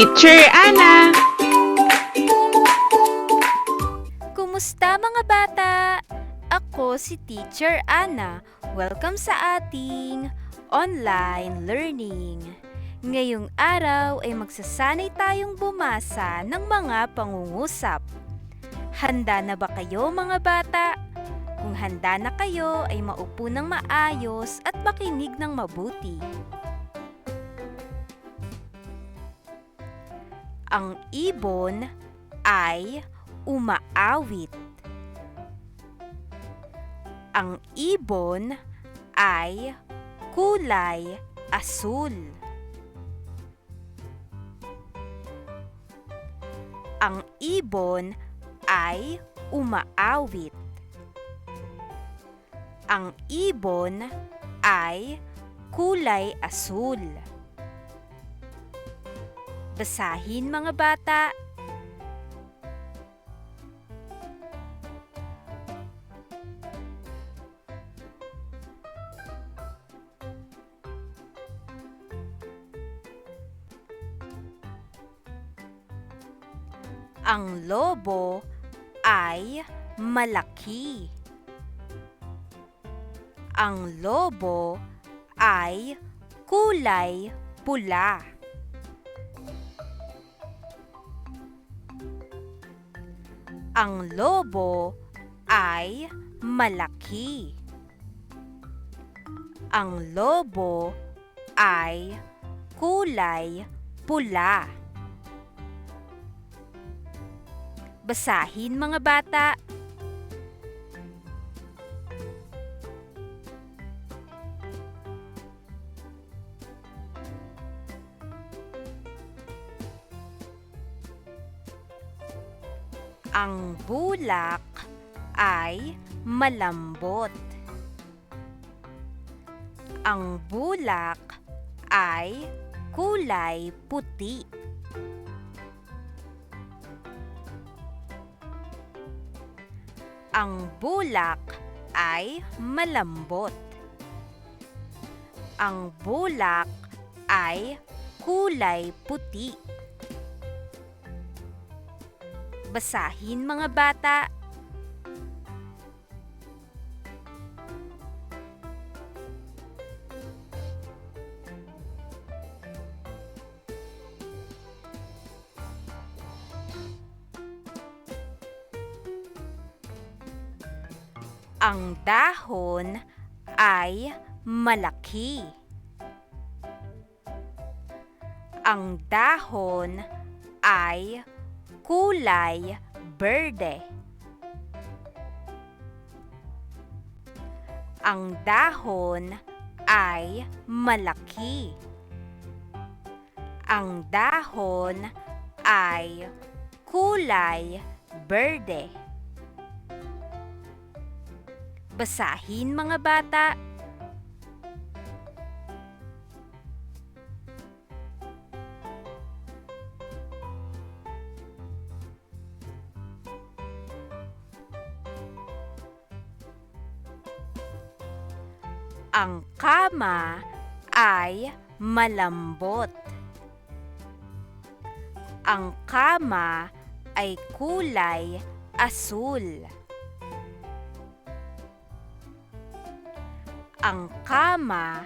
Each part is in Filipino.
Teacher Ana! Kumusta mga bata? Ako si Teacher Ana. Welcome sa ating online learning. Ngayong araw ay magsasanay tayong bumasa ng mga pangungusap. Handa na ba kayo mga bata? Kung handa na kayo ay maupo ng maayos at makinig ng mabuti. Ang ibon ay umaawit. Ang ibon ay kulay asul. Ang ibon ay umaawit. Ang ibon ay kulay asul. Basahin mga bata. Ang lobo ay malaki. Ang lobo ay kulay pula. Ang lobo ay malaki. Ang lobo ay kulay pula. Basahin mga bata. Bulak ay malambot. Ang bulak ay kulay puti. Ang bulak ay malambot. Ang bulak ay kulay puti. Basahin mga bata. Ang dahon ay malaki. Ang dahon ay kulay berde. Ang dahon ay malaki. Ang dahon ay kulay berde. Basahin mga bata. Ang kama ay malambot. Ang kama ay kulay asul. Ang kama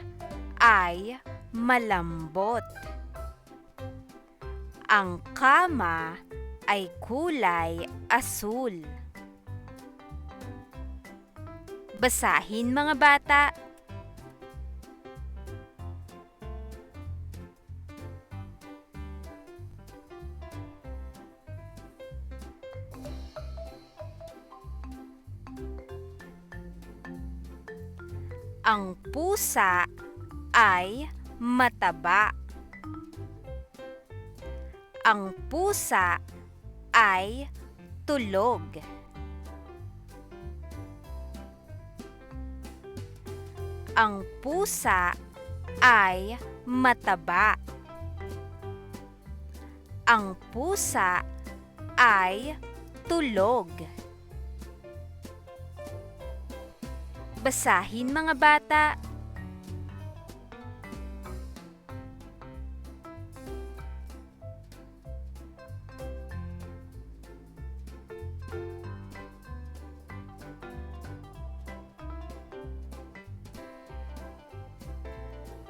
ay malambot. Ang kama ay kulay asul. Basahin mga bata. Ang pusa ay mataba. Ang pusa ay tulog. Ang pusa ay mataba. Ang pusa ay tulog. basahin mga bata.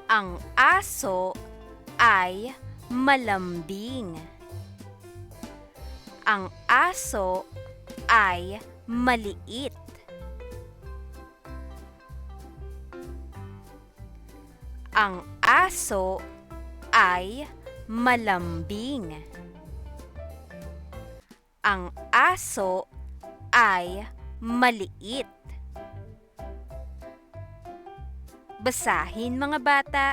Ang aso ay malambing. Ang aso ay maliit. Ang aso ay malambing. Ang aso ay maliit. Basahin mga bata.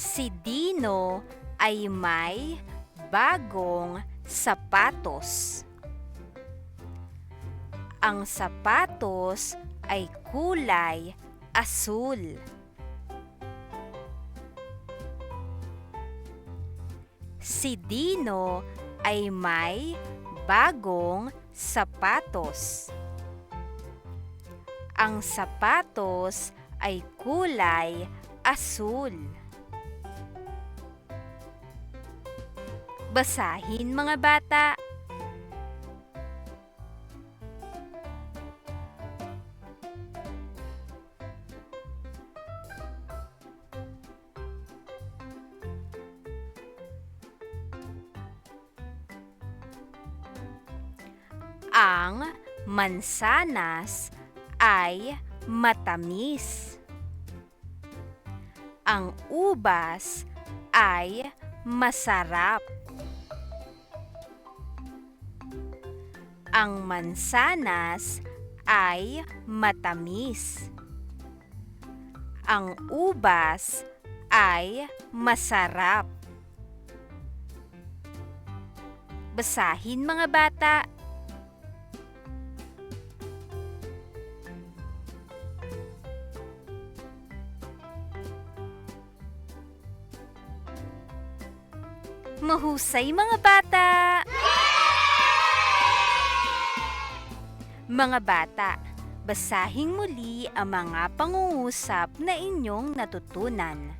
Si Dino ay may bagong sapatos. Ang sapatos ay kulay asul. Si Dino ay may bagong sapatos. Ang sapatos ay kulay asul. Basahin mga bata. Ang mansanas ay matamis. Ang ubas ay masarap. Ang mansanas ay matamis. Ang ubas ay masarap. Basahin mga bata. Mahusay mga bata! Mga bata, basahing muli ang mga pangungusap na inyong natutunan.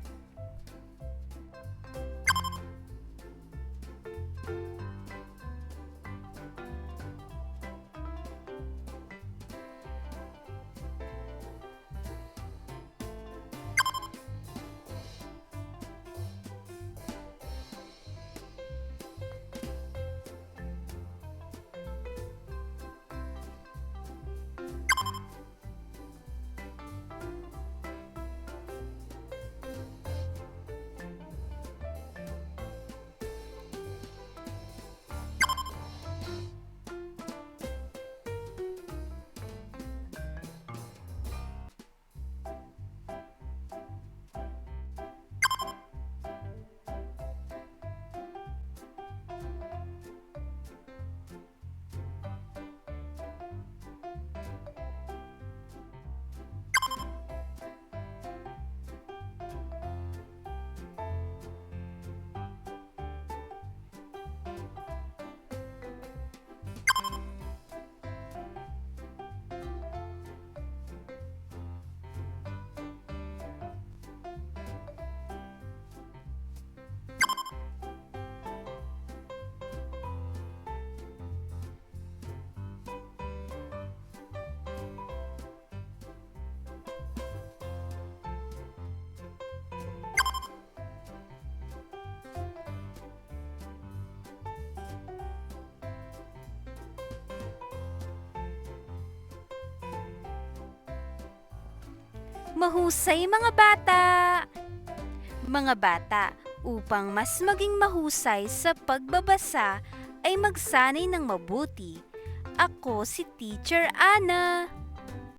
Mahusay mga bata! Mga bata, upang mas maging mahusay sa pagbabasa ay magsanay ng mabuti. Ako si Teacher Ana.